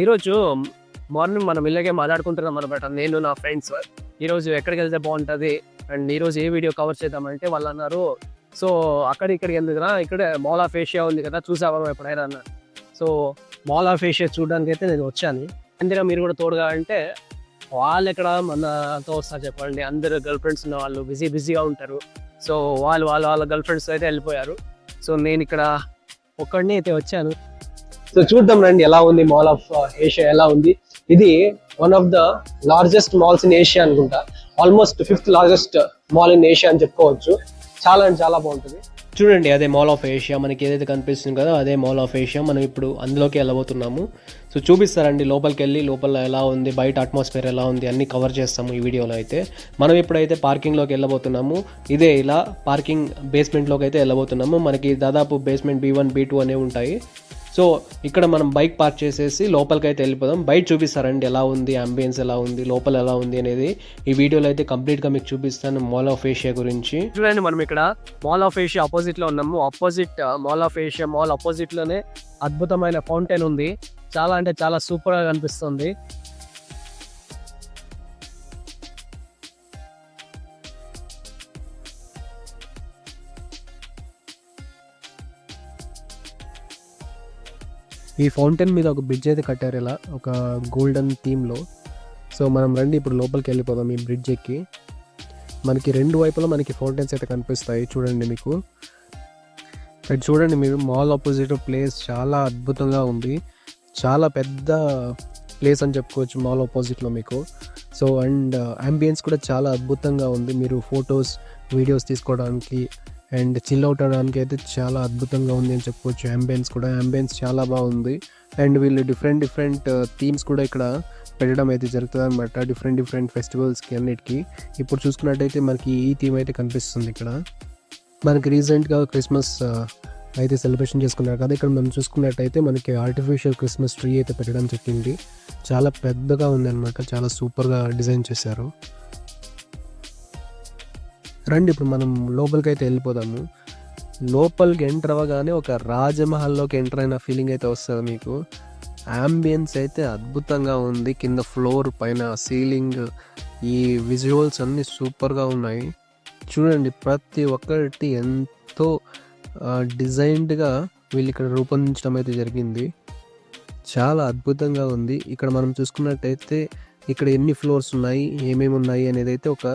ఈరోజు మార్నింగ్ మనం ఇలాగే మాట్లాడుకుంటున్నాం అనమాట నేను నా ఫ్రెండ్స్. ఈరోజు ఎక్కడికి వెళ్తే బాగుంటుంది? అండ్ ఈరోజు ఏ వీడియో కవర్ చేద్దామంటే వాళ్ళు అన్నారు సో అక్కడ ఇక్కడికి ఎందుకురా ఇక్కడ మాల్ ఆఫ్ ఏషియా ఉంది కదా చూసావా ఎప్పుడైనా? అన్నారు సో మాల్ ఆఫ్ ఏషియా చూడడానికి అయితే నేను వచ్చాను. అందులో మీరు కూడా తోడుగా అంటే వాళ్ళు ఎక్కడ మనతో వస్తారు చెప్పండి. అందరు గర్ల్ ఫ్రెండ్స్ ఉన్న వాళ్ళు బిజీ బిజీగా ఉంటారు. సో వాళ్ళు వాళ్ళ వాళ్ళ గర్ల్ ఫ్రెండ్స్ అయితే వెళ్ళిపోయారు. సో నేను ఇక్కడ ఒక్కడిని అయితే వచ్చాను. సో చూద్దాం రండి ఎలా ఉంది మాల్ ఆఫ్ ఏషియా ఎలా ఉంది. ఇది one of the largest malls in Asia అనుకుంటా. Almost fifth largest mall in Asia అని చెప్పుకోవచ్చు. చాలా అంటే చాలా బాగుంటుంది. చూడండి అదే మాల్ ఆఫ్ ఏషియా మనకి ఏదైతే కనిపిస్తుంది కదా అదే మాల్ ఆఫ్ ఏషియా మనం ఇప్పుడు అందులోకి వెళ్ళబోతున్నాము. సో చూపిస్తారండి లోపలికి వెళ్ళి లోపల ఎలా ఉంది బయట అట్మాస్ఫియర్ ఎలా ఉంది అన్ని కవర్ చేస్తాము ఈ వీడియోలో అయితే. మనం ఇప్పుడైతే పార్కింగ్లోకి వెళ్ళబోతున్నాము. ఇదే ఇలా పార్కింగ్ బేస్మెంట్లోకి అయితే వెళ్ళబోతున్నాము. మనకి దాదాపు basement B one B two అనేవి ఉంటాయి. సో ఇక్కడ మనం బైక్ పార్క్ చేసేసి లోపలికి అయితే వెళ్ళిపోదాం. బయట చూపిస్తారండి ఎలా ఉంది అంబియన్స్ ఎలా ఉంది లోపల ఎలా ఉంది అనేది. ఈ వీడియోలో అయితే కంప్లీట్గా మీకు చూపిస్తాను మాల్ ఆఫ్ ఏషియా గురించి. చూడండి మనం ఇక్కడ మాల్ ఆఫ్ ఏషియా ఆపోజిట్లో ఉన్నాము. Opposite mall of Asia mall ఆపోజిట్లోనే అద్భుతమైన ఫౌంటైన్ ఉంది. చాలా అంటే చాలా సూపర్గా కనిపిస్తుంది. ఈ ఫౌంటైన్ మీద ఒక బ్రిడ్జ్ అయితే కట్టారు ఇలా ఒక గోల్డెన్ థీమ్లో. సో మనం రండి ఇప్పుడు లోపలికి వెళ్ళిపోదాం ఈ బ్రిడ్జ్ ఎక్కి. మనకి రెండు వైపులా మనకి ఫౌంటైన్స్ అయితే కనిపిస్తాయి చూడండి మీకు. ఇక్కడ చూడండి మీరు మాల్ ఆపోజిట్ ప్లేస్ చాలా అద్భుతంగా ఉంది. చాలా పెద్ద ప్లేస్ అని చెప్పుకోవచ్చు మాల్ ఆపోజిట్లో మీకు. సో అండ్ అంబియన్స్ కూడా చాలా అద్భుతంగా ఉంది. మీరు ఫొటోస్ వీడియోస్ తీసుకోవడానికి అండ్ చిల్ అవుట్ అవడానికి అయితే చాలా అద్భుతంగా ఉంది అని చెప్పుకోవచ్చు అంబియన్స్ కూడా అంబియన్స్ చాలా బాగుంది. అండ్ వీళ్ళు డిఫరెంట్ డిఫరెంట్ uh, థీమ్స్ కూడా ఇక్కడ పెట్టడం అయితే జరుగుతుంది అనమాట డిఫరెంట్ డిఫరెంట్ ఫెస్టివల్స్కి అన్నిటికీ. ఇప్పుడు చూసుకున్నట్టయితే మనకి ఈ థీమ్ అయితే కనిపిస్తుంది ఇక్కడ. మనకి రీసెంట్గా క్రిస్మస్ uh, అయితే సెలబ్రేషన్ చేసుకున్నారు. కదా ఇక్కడ మనం చూసుకున్నట్టయితే మనకి ఆర్టిఫిషియల్ క్రిస్మస్ ట్రీ అయితే పెట్టడం జరిగింది. చాలా పెద్దగా ఉంది అనమాట చాలా సూపర్గా డిజైన్ చేశారు. రండి ఇప్పుడు మనం లోపలికి అయితే వెళ్ళిపోదాము. లోపలికి ఎంటర్ అవ్వగానే ఒక రాజమహల్లోకి ఎంటర్ అయిన ఫీలింగ్ అయితే వస్తుంది మీకు. యాంబియన్స్ అయితే అద్భుతంగా ఉంది. కింద ఫ్లోర్ పైన సీలింగ్ ఈ విజువల్స్ అన్నీ సూపర్గా ఉన్నాయి. చూడండి ప్రతి ఒక్కటి ఎంతో డిజైన్డ్గా వీళ్ళు ఇక్కడ రూపొందించడం అయితే జరిగింది. చాలా అద్భుతంగా ఉంది. ఇక్కడ మనం చూసుకున్నట్టయితే ఇక్కడ ఎన్ని ఫ్లోర్స్ ఉన్నాయి ఏమేమి ఉన్నాయి అనేది అయితే ఒక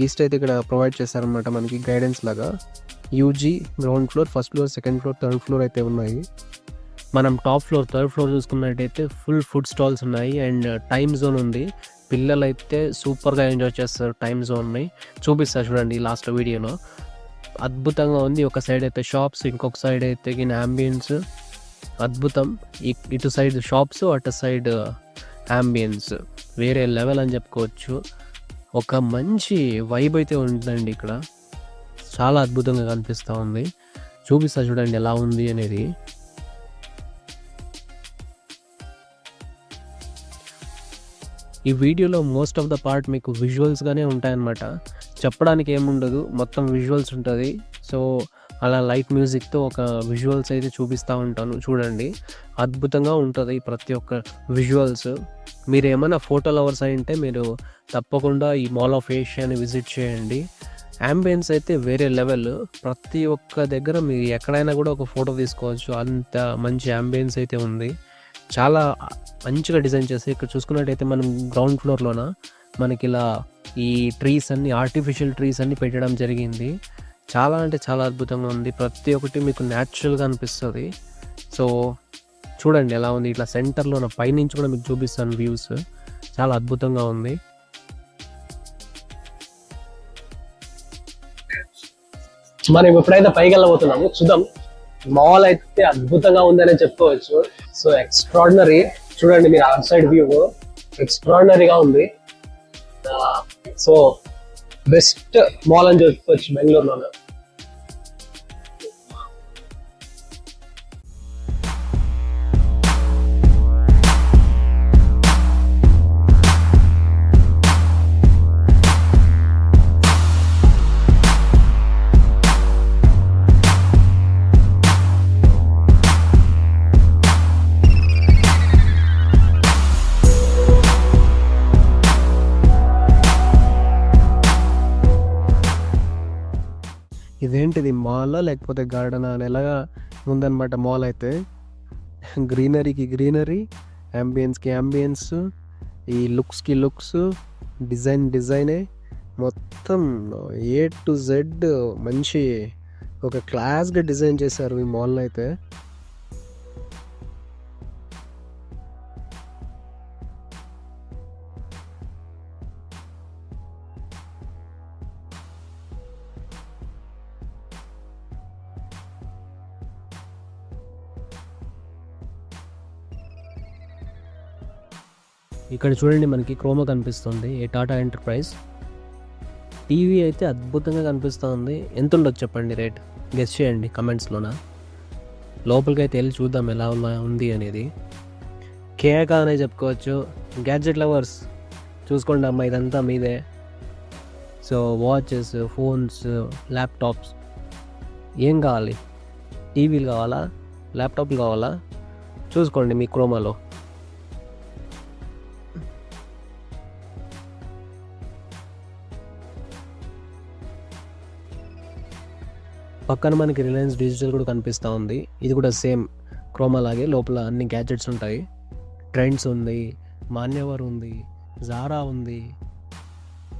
లిస్ట్ అయితే ఇక్కడ ప్రొవైడ్ చేశారనమాట మనకి గైడెన్స్ లాగా. UG ground floor first floor second floor third floor అయితే ఉన్నాయి. మనం టాప్ ఫ్లోర్ థర్డ్ ఫ్లోర్ చూసుకున్నట్టయితే ఫుల్ ఫుడ్ స్టాల్స్ ఉన్నాయి అండ్ టైమ్ జోన్ ఉంది. పిల్లలు అయితే సూపర్గా ఎంజాయ్ చేస్తారు టైమ్ జోన్ని చూపిస్తారు చూడండి లాస్ట్ వీడియోలో అద్భుతంగా ఉంది. ఒక సైడ్ అయితే షాప్స్ ఇంకొక సైడ్ అయితే గిన అంబియన్స్ అద్భుతం. ఇటు సైడ్ షాప్స్ అటు సైడ్ అంబియన్స్ uh, వేరే లెవెల్ అని చెప్పుకోవచ్చు. ఒక మంచి వైబ్ అయితే ఉంటుందండి ఇక్కడ. చాలా అద్భుతంగా కనిపిస్తూ ఉంది. చూపిస్తా చూడండి ఎలా ఉంది అనేది. ఈ వీడియోలో మోస్ట్ ఆఫ్ ద పార్ట్ మీకు విజువల్స్గానే ఉంటాయన్నమాట. చెప్పడానికి ఏముండదు మొత్తం విజువల్స్ ఉంటుంది. సో అలా లైట్ మ్యూజిక్తో ఒక విజువల్స్ అయితే చూపిస్తూ ఉంటాను. చూడండి. అద్భుతంగా ఉంటుంది ప్రతి ఒక్క విజువల్స్. మీరు ఏమైనా ఫోటో లవర్స్ అయింటే మీరు తప్పకుండా ఈ మాల్ ఆఫ్ ఏషియాని విజిట్ చేయండి. అంబియన్స్ అయితే వేరే లెవెల్. ప్రతి ఒక్క దగ్గర మీరు ఎక్కడైనా కూడా ఒక ఫోటో తీసుకోవచ్చు. అంత మంచి అంబియన్స్ అయితే ఉంది. చాలా మంచిగా డిజైన్ చేసి ఇక్కడ చూసుకున్నట్టయితే మనం గ్రౌండ్ ఫ్లోర్లోన మనకి ఇలా ఈ ట్రీస్ అన్ని ఆర్టిఫిషియల్ ట్రీస్ అన్ని పెట్టడం జరిగింది. చాలా అంటే చాలా అద్భుతంగా ఉంది. ప్రతి ఒక్కటి మీకు న్యాచురల్గా అనిపిస్తుంది. సో చూడండి ఎలా ఉంది. ఇట్లా సెంటర్లో నా పైనుంచి కూడా మీకు చూపిస్తాను వ్యూస్ చాలా అద్భుతంగా ఉంది. మనం ఎప్పుడైతే పైకి వెళ్ళబోతున్నాము చూద్దాం. మాల్ అయితే అద్భుతంగా ఉందనే చెప్పుకోవచ్చు. సో ఎక్స్ట్రాడినరీ చూడండి మీరు అవుట్ సైడ్ వ్యూ ఎక్స్ట్రాడినరీగా ఉంది సో బెస్ట్ మాల్ అని చెప్పుకోవచ్చు బెంగళూరులో మాల్ లేకపోతే గార్డెన్ అని ఎలాగా ఉందన్నమాట మాల్ అయితే? గ్రీనరీకి గ్రీనరీ అంబియన్స్కి అంబియన్స్ ఈ లుక్స్కి లుక్స్ డిజైన్ డిజైనే. మొత్తం ఏ టు జెడ్ మంచి ఒక క్లాస్గా డిజైన్ చేశారు ఈ మాల్ని అయితే. ఇక్కడ చూడండి మనకి క్రోమో కనిపిస్తుంది ఏ టాటా ఎంటర్ప్రైజ్. టీవీ అయితే అద్భుతంగా కనిపిస్తుంది. ఎంత ఉండొచ్చు చెప్పండి రేట్? గెస్ చేయండి కమెంట్స్లోన? లోపలికి అయితే వెళ్ళి చూద్దాం ఎలా ఉన్నా ఉంది అనేది. కేక అనే చెప్పుకోవచ్చు. గ్యాడ్జెట్ లవర్స్ చూసుకోండి అమ్మ ఇదంతా మీదే. సో వాచెస్ ఫోన్స్ ల్యాప్టాప్స్ ఏం కావాలి? టీవీలు కావాలా? ల్యాప్టాప్లు కావాలా? చూసుకోండి మీ క్రోమాలో. పక్కన మనకి రిలయన్స్ డిజిటల్ కూడా కనిపిస్తూ ఉంది. ఇది కూడా సేమ్ క్రోమా లాగే లోపల అన్ని గ్యాడ్జెట్స్ ఉంటాయి. ట్రెండ్స్ ఉంది మాన్యవర్ ఉంది జారా ఉంది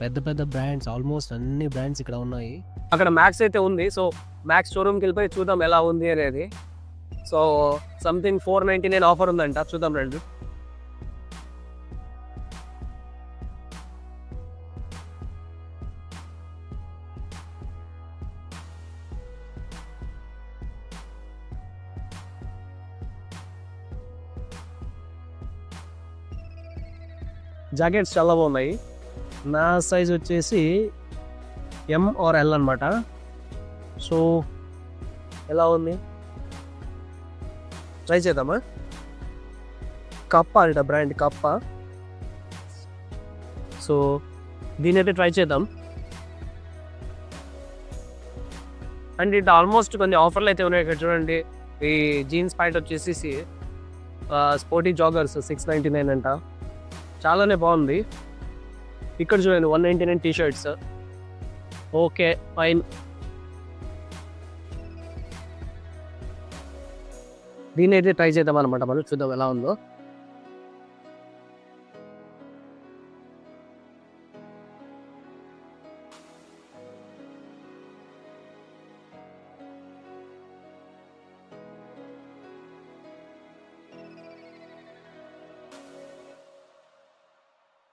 పెద్ద పెద్ద బ్రాండ్స్ ఆల్మోస్ట్ అన్ని బ్రాండ్స్ ఇక్కడ ఉన్నాయి. అక్కడ మ్యాక్స్ అయితే ఉంది. సో మ్యాక్స్ షోరూమ్కి వెళ్ళిపోయి చూద్దాం ఎలా ఉంది అనేది. So something four ninety nine offer ఉందంట. చూద్దాం రండి. జాకెట్స్ చాలా బాగున్నాయి. నా సైజ్ వచ్చేసి ఎం ఆర్ ఎల్ అనమాట సో ఎలా ఉంది? ట్రై చేద్దామా? కప్ప అంట బ్రాండ్ కప్ప. సో దీని అయితే ట్రై చేద్దాం. అండ్ ఇట్ ఆల్మోస్ట్ కొన్ని ఆఫర్లు అయితే ఉన్నాయి ఇక్కడ చూడండి. ఈ జీన్స్ ప్యాంట్ వచ్చేసి sporty joggers six ninety nine అంట. చాలానే బాగుంది. ఇక్కడ చూడండి one ninety nine T shirts okay fine దీన్ని అయితే ట్రై చేద్దాం అనమాట మనం చూద్దాం ఎలా ఉందో.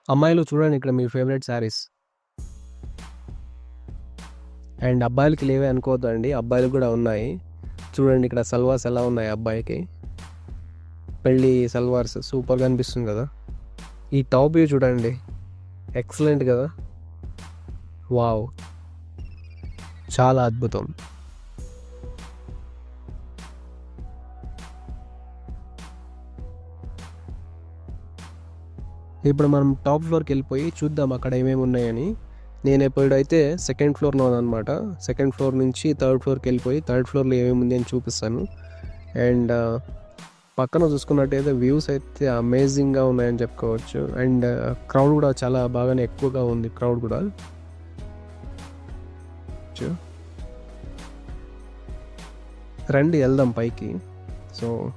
అమ్మాయిలు చూడండి ఇక్కడ మీ ఫేవరెట్ శారీస్. అండ్ అబ్బాయిలకి లేవే అనుకోవద్దండి అబ్బాయిలు కూడా ఉన్నాయి. చూడండి ఇక్కడ సల్వార్స్ ఎలా ఉన్నాయి అబ్బాయికి. పెళ్ళి సల్వార్స్ సూపర్గా అనిపిస్తుంది కదా. ఈ టాప్ వ్యూ చూడండి ఎక్సలెంట్ కదా. వావ్ చాలా అద్భుతం. ఇప్పుడు మనం టాప్ ఫ్లోర్కి వెళ్ళిపోయి చూద్దాం అక్కడ ఏమేమి ఉన్నాయని. నేను ఎప్పుడైతే సెకండ్ ఫ్లోర్లో అనమాట సెకండ్ ఫ్లోర్ నుంచి థర్డ్ ఫ్లోర్కి వెళ్ళిపోయి థర్డ్ ఫ్లోర్లో ఏమేమి ఉంది అని చూపిస్తాను. అండ్ పక్కన చూసుకున్నట్టయితే వ్యూస్ అయితే అమేజింగ్గా ఉన్నాయని చెప్పుకోవచ్చు. అండ్ క్రౌడ్ కూడా చాలా బాగానే ఎక్కువగా ఉంది క్రౌడ్ కూడా. రండి వెళ్దాం పైకి. సో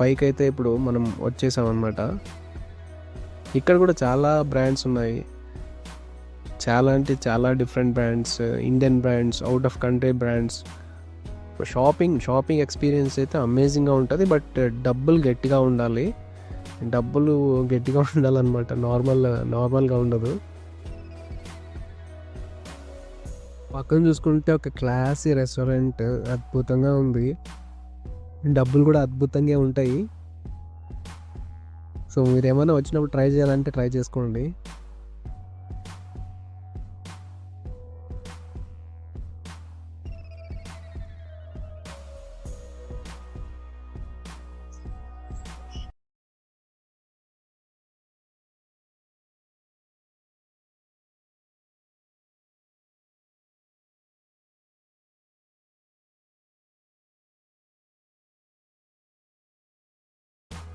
పైకి అయితే ఇప్పుడు మనం వచ్చేసాం అనమాట ఇక్కడ కూడా చాలా బ్రాండ్స్ ఉన్నాయి. చాలా అంటే చాలా different brands Indian brands out of country brands shopping shopping experience అయితే అమేజింగ్గా ఉంటుంది బట్ డబ్బులు గట్టిగా ఉండాలి. డబ్బులు గట్టిగా ఉండాలన్నమాట నార్మల్ నార్మల్గా ఉండదు. పక్కన చూసుకుంటే ఒక క్లాసీ రెస్టారెంట్ అద్భుతంగా ఉంది. డబ్బులు కూడా అద్భుతంగా ఉంటాయి. సో మీరు ఏమైనా వచ్చినప్పుడు ట్రై చేయాలంటే ట్రై చేసుకోండి.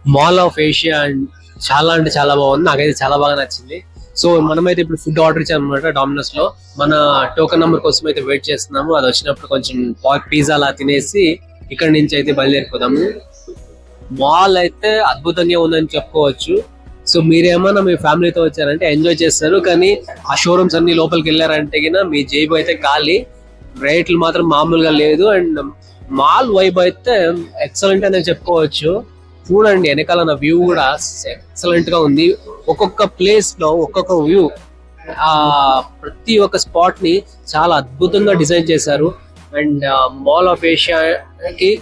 మాల్ ఆఫ్ ఏషియా అండ్ చాలా అంటే చాలా బాగుంది. నాకైతే చాలా బాగా నచ్చింది. సో మనమైతే ఇప్పుడు ఫుడ్ ఆర్డర్ ఇచ్చాం అనమాట డామినోస్లో. మన టోకన్ నెంబర్ కోసం అయితే వెయిట్ చేస్తున్నాము. అది వచ్చినప్పుడు కొంచెం పిజ్జా అలా తినేసి ఇక్కడ నుంచి అయితే బయలుదేరిపోదాము. మాల్ అయితే అద్భుతంగా ఉందని చెప్పుకోవచ్చు. సో మీరేమన్నా మీ ఫ్యామిలీతో వచ్చారంటే ఎంజాయ్ చేస్తారు. కానీ ఆ షోరూమ్స్ అన్ని లోపలికి వెళ్ళారంటే గిన మీ జేబు అయితే ఖాళీ. రేట్లు మాత్రం మామూలుగా లేదు. అండ్ మాల్ వైబ్ అయితే ఎక్సలెంట్ అనేది చెప్పుకోవచ్చు. చూడండి వెనకాల వ్యూ కూడా ఎక్సలెంట్గా ఉంది. ఒక్కొక్క ప్లేస్లో ఒక్కొక్క వ్యూ ఆ ప్రతి ఒక్క స్పాట్ని చాలా అద్భుతంగా డిజైన్ చేశారు. అండ్ మాల్ ఆఫ్ ఏషియాకి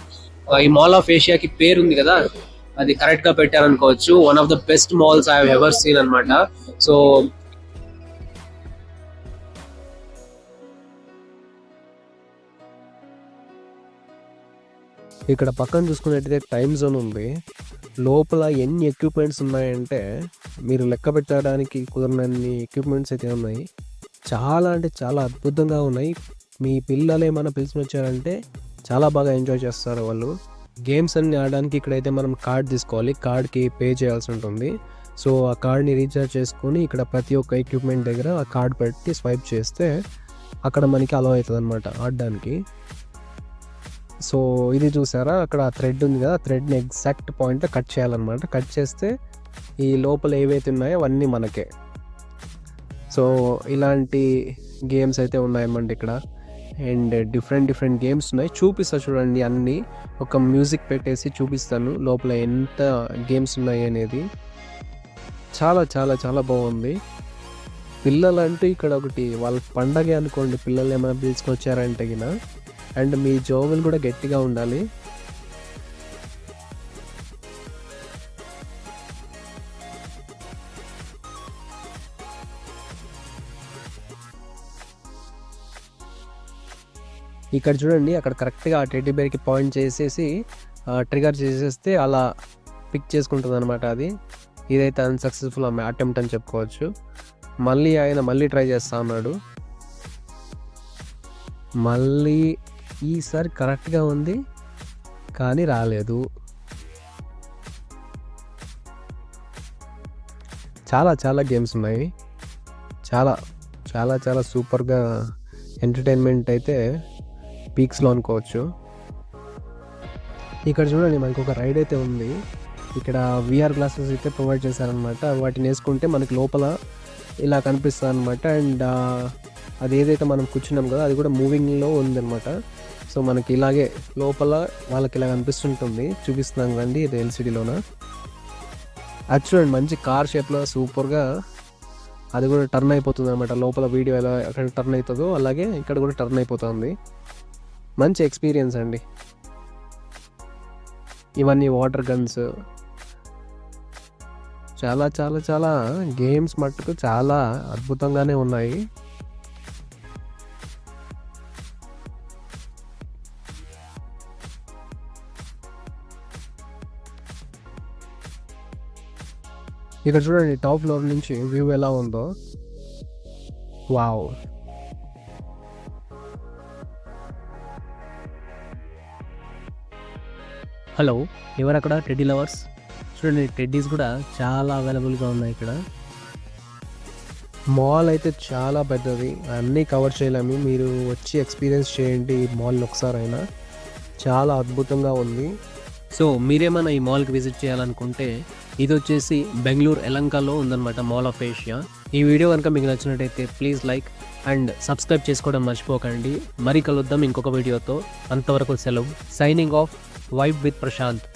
ఈ మాల్ ఆఫ్ ఏషియాకి పేరు ఉంది కదా? అది కరెక్ట్గా పెట్టారనుకోవచ్చు. One of the best malls I ever seen అన్నమాట. సో ఇక్కడ పక్కన చూసుకున్నట్టయితే టైం జోన్ ఉంది. లోపల ఎన్ని ఎక్విప్మెంట్స్ ఉన్నాయంటే మీరు లెక్క పెట్టడానికి కుదరనన్ని ఎక్విప్మెంట్స్ అయితే ఉన్నాయి. చాలా అంటే చాలా అద్భుతంగా ఉన్నాయి. మీ పిల్లలు ఏమైనా పిలిచిన వచ్చారంటే చాలా బాగా ఎంజాయ్ చేస్తారు వాళ్ళు. గేమ్స్ అన్ని ఆడడానికి ఇక్కడైతే మనం కార్డ్ తీసుకోవాలి. కార్డ్కి పే చేయాల్సి ఉంటుంది. సో ఆ కార్డ్ని రీఛార్జ్ చేసుకొని ఇక్కడ ప్రతి ఒక్క ఎక్విప్మెంట్ దగ్గర ఆ కార్డ్ పెట్టి స్వైప్ చేస్తే అక్కడ మనకి అలవ్ అవుతుంది అనమాట ఆడడానికి. సో ఇది చూసారా? అక్కడ థ్రెడ్ ఉంది కదా థ్రెడ్ని ఎగ్జాక్ట్ పాయింట్ కట్ చేయాలన్నమాట. కట్ చేస్తే ఈ లోపల ఏవైతే ఉన్నాయో అవన్నీ మనకే. సో ఇలాంటి గేమ్స్ అయితే ఉన్నాయన్నమాట ఇక్కడ. అండ్ డిఫరెంట్ డిఫరెంట్ గేమ్స్ ఉన్నాయి. చూపిస్తా చూడండి అన్నీ. ఒక మ్యూజిక్ పెట్టేసి చూపిస్తాను లోపల ఎంత గేమ్స్ ఉన్నాయి అనేది. చాలా చాలా చాలా బాగుంది. పిల్లలు అంటూ ఇక్కడ ఒకటి వాళ్ళ పండగే అనుకోండి పిల్లలు ఏమైనా పిలుచుకొచ్చారంటే గిన. అండ్ మీ జోబులు కూడా గట్టిగా ఉండాలి. ఇక్కడ చూడండి అక్కడ కరెక్ట్గా ఆ టెడ్డీ బేర్కి పాయింట్ చేసేసి ట్రిగర్ చేసేస్తే అలా పిక్ చేసుకుంటుంది అనమాట అది. ఇదైతే అన్సక్సెస్ఫుల్ అటెంప్ట్ అని చెప్పుకోవచ్చు. మళ్ళీ ఆయన మళ్ళీ ట్రై చేస్తా అన్నాడు. మళ్ళీ ఈసారి కరెక్ట్గా ఉంది కానీ రాలేదు. చాలా చాలా గేమ్స్ ఉన్నాయి. చాలా చాలా చాలా సూపర్గా ఎంటర్టైన్మెంట్ అయితే పీక్స్లో అనుకోవచ్చు. ఇక్కడ చూడండి మనకు ఒక రైడ్ అయితే ఉంది. ఇక్కడ విఆర్ గ్లాసెస్ అయితే ప్రొవైడ్ చేశారనమాట వాటిని వేసుకుంటే మనకి లోపల ఇలా కనిపిస్తుంది అనమాట అండ్ అది ఏదైతే మనం కూర్చున్నాం కదా అది కూడా మూవింగ్లో ఉందన్నమాట. సో మనకి ఇలాగే లోపల వాళ్ళకి ఇలా కనిపిస్తుంటుంది చూపిస్తున్నాం కండి ఇది ఎల్సిడిలోన? అది చూడండి మంచి కార్ షేప్లో సూపర్గా అది కూడా టర్న్ అయిపోతుంది అనమాట లోపల వీడియో ఎలా అక్కడ టర్న్ అవుతుందో అలాగే ఇక్కడ కూడా టర్న్ అయిపోతుంది. మంచి ఎక్స్పీరియన్స్ అండి. ఇవన్నీ వాటర్ గన్స్. చాలా చాలా చాలా గేమ్స్ మట్టుకు చాలా అద్భుతంగానే ఉన్నాయి. ఇక్కడ చూడండి టాప్ ఫ్లోర్ నుంచి వ్యూ ఎలా ఉందో. వావ్ హలో ఎవరు అక్కడ టెడ్డీ లవర్స్ చూడండి టెడ్డీస్ కూడా చాలా అవైలబుల్గా ఉన్నాయి ఇక్కడ. మాల్ అయితే చాలా పెద్దది. అన్నీ కవర్ చేయలేము. మీరు వచ్చి ఎక్స్పీరియన్స్ చేయండి ఈ మాల్ ఒకసారైనా. చాలా అద్భుతంగా ఉంది. సో మీరేమైనా ఈ మాల్కి విజిట్ చేయాలనుకుంటే ఇది వచ్చేసి బెంగళూరు ఎలంకాలో ఉందన్నమాట మాల్ ఆఫ్ ఏషియా ఈ వీడియో కనుక మీకు నచ్చినట్టయితే ప్లీజ్ లైక్ అండ్ సబ్స్క్రైబ్ చేసుకోవడం మర్చిపోకండి. మరి కలుద్దాం ఇంకొక వీడియోతో. అంతవరకు సెలవు. Signing off vibe with Prashant